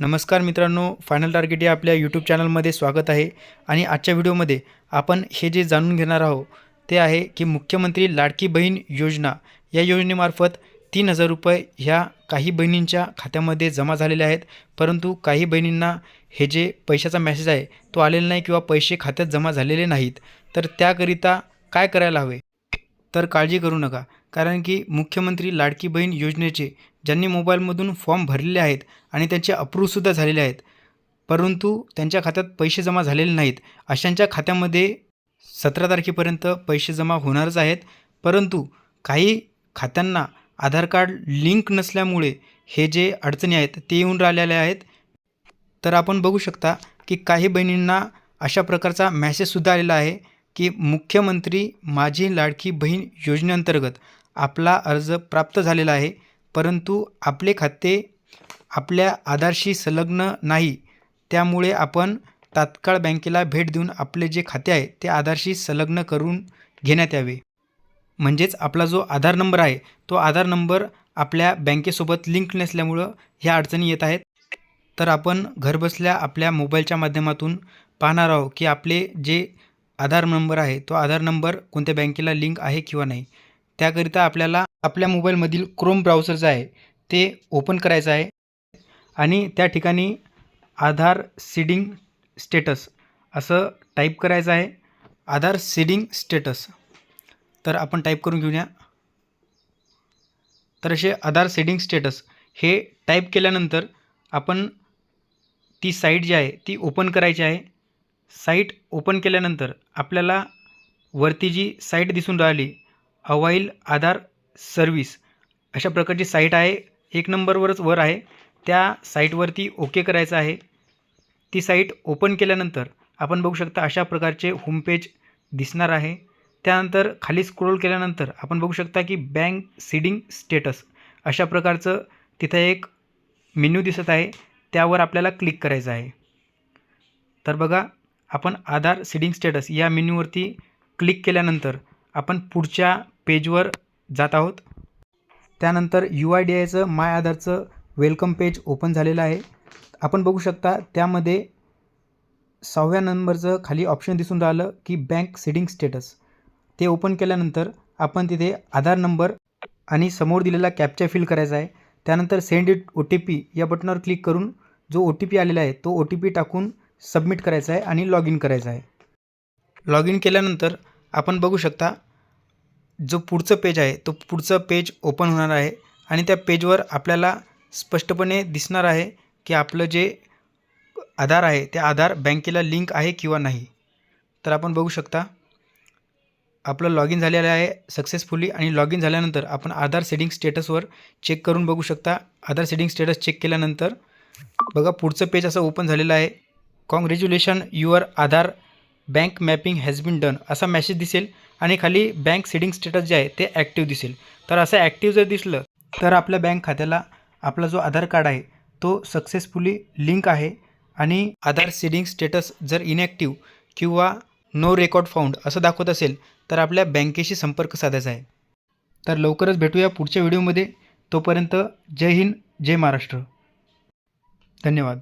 नमस्कार मित्रांनो final target या आपल्या यूट्यूब चॅनलमध्ये स्वागत आहे. आणि आजच्या व्हिडिओमध्ये आपण हे जे जाणून घेणार आहोत ते आहे की मुख्यमंत्री लाडकी बहीण योजना. या योजनेमार्फत तीन हजार रुपये ह्या काही बहिणींच्या खात्यामध्ये जमा झालेले आहेत. परंतु काही बहिणींना हे जे पैशाचा मेसेज आहे तो आलेला नाही किंवा पैसे खात्यात जमा झालेले नाहीत. तर त्याकरिता काय करायला हवे? तर काळजी करू नका. कारण की मुख्यमंत्री लाडकी बहीण योजनेचे ज्यांनी मोबाईलमधून फॉर्म भरलेले आहेत आणि त्यांचे अप्रूव्हसुद्धा झालेले आहेत परंतु त्यांच्या खात्यात पैसे जमा झालेले नाहीत. अशांच्या खात्यामध्ये सतरा तारखेपर्यंत पैसे जमा होणारच आहेत परंतु काही खात्यांना आधार कार्ड लिंक नसल्यामुळे हे जे अडचणी आहेत ते येऊन राहिलेले आहेत. तर आपण बघू शकता की काही बहिणींना अशा प्रकारचा मॅसेजसुद्धा आलेला आहे. की मुख्यमंत्री माझी लाडकी बहीण योजनेअंतर्गत आपला अर्ज प्राप्त झालेला आहे परंतु आपले खाते आपल्या आधारशी संलग्न नाही. त्यामुळे आपण तात्काळ बँकेला भेट देऊन आपले जे खाते आहे ते आधारशी संलग्न करून घेण्यात यावे. म्हणजेच आपला जो आधार नंबर आहे तो आधार नंबर आपल्या बँकेसोबत लिंक नसल्यामुळं ह्या अडचणी येत आहेत. तर आपण घरबसल्या आपल्या मोबाईलच्या माध्यमातून पाहणार आहोत की आपले जे आधार नंबर आहे तो आधार नंबर कोणत्या बँकेला लिंक आहे किंवा नाही त्याकरिता आपल्याला आपल्या मोबाईलमधील क्रोम ब्राउझर जे आहे ते ओपन करायचं आहे आणि त्या ठिकाणी आधार सीडिंग स्टेटस असं टाईप करायचं आहे आधार सीडिंग स्टेटस. तर आपण टाईप करून घेऊया. तर असे आधार सीडिंग स्टेटस हे टाईप केल्यानंतर आपण ती साईट जी आहे ती ओपन करायची आहे. साईट ओपन केल्यानंतर आपल्याला वरती जी साईट दिसून राहिली अवाईल आधार सर्विस अशा प्रकारची साईट आहे. एक नंबरवरच वर आहे. त्या साईटवरती ओके करायचं आहे. ती साईट ओपन केल्यानंतर आपण बघू शकता अशा प्रकारचे होमपेज दिसणार आहे. त्यानंतर खाली स्क्रोल केल्यानंतर आपण बघू शकता की बँक सीडिंग स्टेटस अशा प्रकारचं तिथं एक मेन्यू दिसत आहे. त्यावर आपल्याला क्लिक करायचं आहे. तर बघा आपण आधार सीडिंग स्टेटस या मेन्यूवरती क्लिक केल्यानंतर आपण पुढच्या पेजवर जात आहोत. त्यानंतर यू आय डी आयचं माय आधारचं वेलकम पेज ओपन झालेलं आहे. आपण बघू शकता त्यामध्ये सहाव्या नंबरचं खाली ऑप्शन दिसून राहिलं की बँक सीडिंग स्टेटस ते ओपन केल्यानंतर आपण तिथे आधार नंबर आणि समोर दिलेला कॅप्चा फिल करायचा आहे. त्यानंतर send it O T P या बटनावर क्लिक करून जो ओ टी पी आलेला आहे तो ओ टी पी टाकून सबमिट करायचं आहे आणि लॉग इन करायचं आहे. लॉग इन केल्यानंतर आपण बघू शकता जो पुढचं पेज आहे तो पुढचं पेज ओपन होणार आहे आणि त्या पेजवर आपल्याला स्पष्टपणे दिसणार आहे की आपलं जे आधार आहे ते आधार बँकेला लिंक आहे किंवा नाही. तर आपण बघू शकता आपलं लॉग इन झालेलं आहे सक्सेसफुली आणि लॉग इन झाल्यानंतर आपण आधार सेटिंग स्टेटसवर चेक करून बघू शकता. आधार सेटिंग स्टेटस चेक केल्यानंतर बघा पुढचं पेज असं ओपन झालेलं आहे. Congratulation your Aadhaar bank mapping has been done असा मेसेज दिसेल आणि खाली बँक सिडिंग स्टेटस जे आहे ते ॲक्टिव्ह दिसेल. तर असं ॲक्टिव्ह जर दिसलं तर आपल्या बँक खात्याला आपला जो आधार कार्ड आहे तो सक्सेसफुली लिंक आहे. आणि आधार सेडिंग स्टेटस जर इनॅक्टिव्ह किंवा नो रेकॉर्ड फाउंड असं दाखवत असेल तर आपल्या बँकेशी संपर्क साधायचा आहे. तर लवकरच भेटूया पुढच्या व्हिडिओमध्ये तोपर्यंत जय हिंद जय महाराष्ट्र. धन्यवाद.